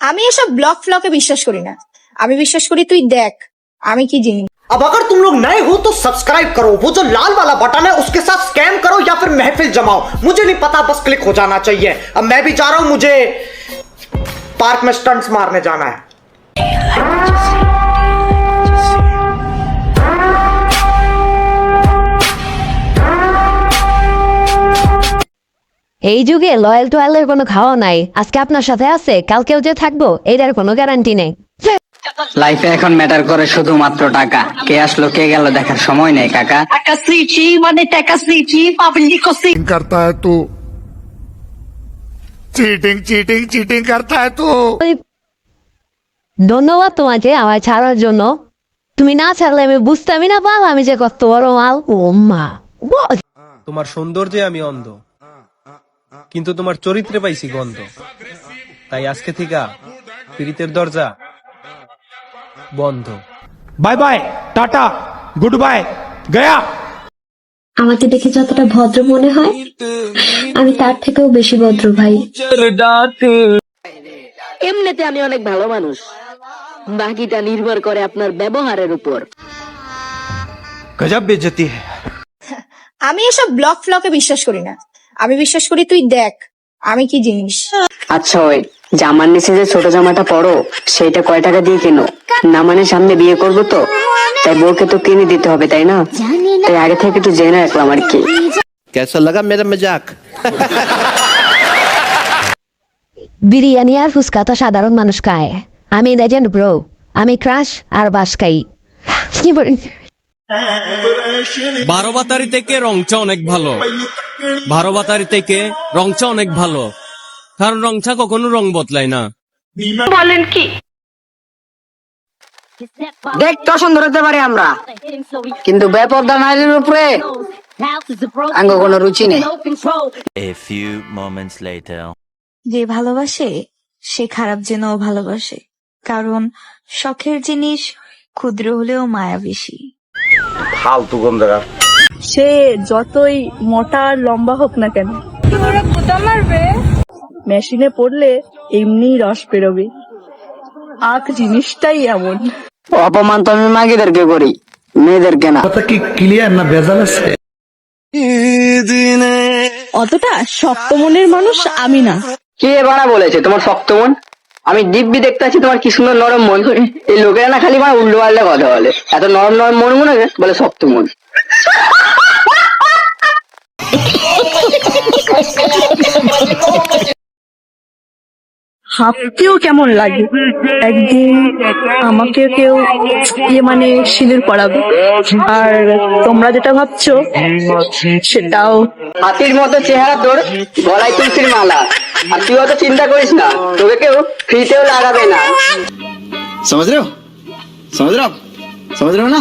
আমি এসব ব্লগ ফ্লকে বিশ্বাস করি না আমি বিশ্বাস করি তুই দেখ আমি কি জিনিস अब अगर तुम लोग नए हो तो सब्सक्राइब करो वो जो लाल वाला बटन है उसके साथ स्कैम करो या फिर महफिल जमाओ मुझे नहीं पता बस क्लिक हो जाना चाहिए अब मैं भी जा रहा हूं मुझे पार्क में स्टंट्स मारने जाना है এই যুগে লয়েল টয়েলের কোনো খাওয়া নাই। আজকে আপনার সাথে আছে কালকেও যে থাকব এটার কোনো গ্যারান্টি নেই। লাইফে এখন ম্যাটার করে শুধুমাত্র টাকা। কে আসলো কে গেল দেখার সময় নেই কাকা। টাকা সিচি মানে টাকা সিচি পাবলিক সিচিং করতা হ্যায় তো। চিটিং চিটিং চিটিং করতা হ্যায় তো। ধন্যবাদ তোমাকে আমায় ছাড়ার জন্য। তুমি না ছাড়লে আমি বুঝতামই না পাল আমি যে কত বড় মাল। ও মা। তোমার সৌন্দর্যে আমি অন্ধ। কিন্তু তোমার চরিত্রে পাইছি গন্ধ। তাই আজকে থেকে পীড়িতের দরজা বন্ধ। Bye bye tata good bye গয়া। আমাকে দেখে যতটা ভদ্র মনে হয় আমি তার থেকেও বেশি ভদ্র ভাই। এমনিতে আমি অনেক ভালো মানুষ। বাকিটা নির্ভর করে আপনার ব্যবহারের উপর। গজব বেজতি আমি এসব ব্লক ফ্লকে বিশ্বাস করি না। আমি বিশ্বাস করি তুই দেখ আমি কি জিনিস? আচ্ছা ওই জামার নিচে যে ছোট জামাটা পরো সেটা কয় টাকা দিয়ে কেন? না মানে সামনে বিয়ে করব তো তাই বউকে তো কিনে দিতে হবে তাই না? তাই আগে থেকে একটু জেনে রাখলাম আর কি। কেসা লাগা মেরা মজাক? বিরিয়ানি আর ফুচকা তো সাধারণ মানুষ খায়। আমি লেজেন্ড ব্রো আমি ক্রাশ আর বাস খাই। বল- বারোবাতারি থেকে রংচা অনেক ভালো। বারোবাতারি থেকে রংচা অনেক ভালো। কারণ রংচা কখনো রং বদলায় না। বলেন কি? দেখতে সুন্দর হতে পারি আমরা। কিন্তু বেপরদা নারীর উপরে আঙ্গ কোনো রুচি নেই। যে ভালোবাসে সে খারাপ যেন ভালোবাসে। কারণ শখের জিনিস ক্ষুদ্র হলেও মায়া বেশি ফালতু গন্ধ জায়গা সে যতই মোটা আর লম্বা হোক না কেন মেশিনে পড়লে এমনি রস পেরোবে আখ জিনিসটাই এমন। অপমান তো আমি মাগিদেরকে করি মেয়েদেরকে না। কথা কি ক্লিয়ার না বেজাল আছে? অতটা শক্ত মনের মানুষ আমি না। কে বাড়া বলেছে তোমার শক্ত মন? আমি দিব্যি দেখতে পাচ্ছি তোমার কি সুন্দর নরম মন এই লোকেরা না খালি মানে উল্টো পাল্টা কথা বলে। এত নরম নরম মন মনে বলে শক্ত মন। হাঁপতেও কেমন লাগে? একদিন আমাকে কেউ ইয়ে মানে সিঁদুর পড়াবে আর তোমরা যেটা ভাবছ সেটাও। হাতির মতো চেহারা তোর গলায় তুলসির মালা। আর তুই অত চিন্তা করিস না তোকে কেউ ফ্রিতেও লাগাবে না। সমুদ্র রেও সমাজ না?